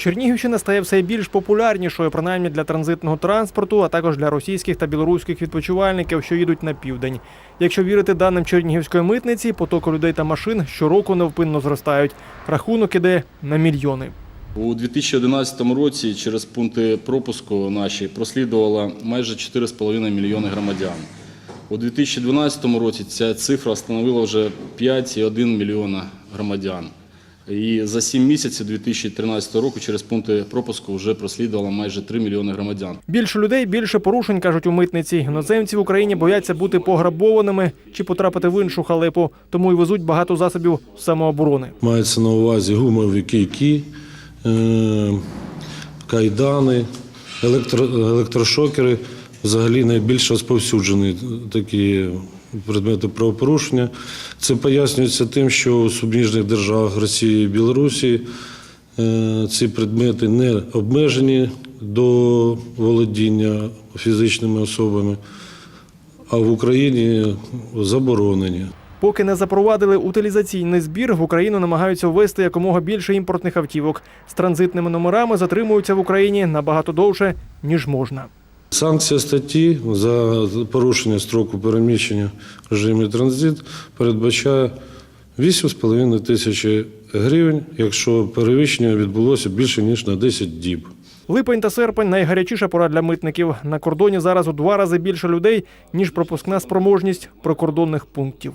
Чернігівщина стає все більш популярнішою, принаймні для транзитного транспорту, а також для російських та білоруських відпочивальників, що їдуть на південь. Якщо вірити даним Чернігівської митниці, потоки людей та машин щороку невпинно зростають. Рахунок іде на мільйони. У 2011 році через пункти пропуску наші прослідувало майже 4,5 мільйони громадян. У 2012 році ця цифра становила вже 5,1 мільйона громадян. І за 7 місяців 2013 року через пункти пропуску вже прослідувало майже 3 мільйони громадян. Більше людей, більше порушень, кажуть у митниці. Іноземці в Україні бояться бути пограбованими чи потрапити в іншу халепу, тому й везуть багато засобів самооборони. Мається на увазі гумові кійки, е, кайдани, електро, електрошокери. Взагалі найбільш розповсюджені такі предмети правопорушення. Це пояснюється тим, що у суміжних державах Росії і Білорусі е, ці предмети не обмежені до володіння фізичними особами, а в Україні заборонені. Поки не запровадили утилізаційний збір, в Україну намагаються ввести якомога більше імпортних автівок. З транзитними номерами затримуються в Україні набагато довше, ніж можна. Санкція статті за порушення строку переміщення в режимі транзит передбачає 8,5 тисячі гривень, якщо перевищення відбулося більше ніж на 10 діб. Липень та серпень найгарячіша пора для митників. На кордоні зараз у два рази більше людей, ніж пропускна спроможність прикордонних пунктів.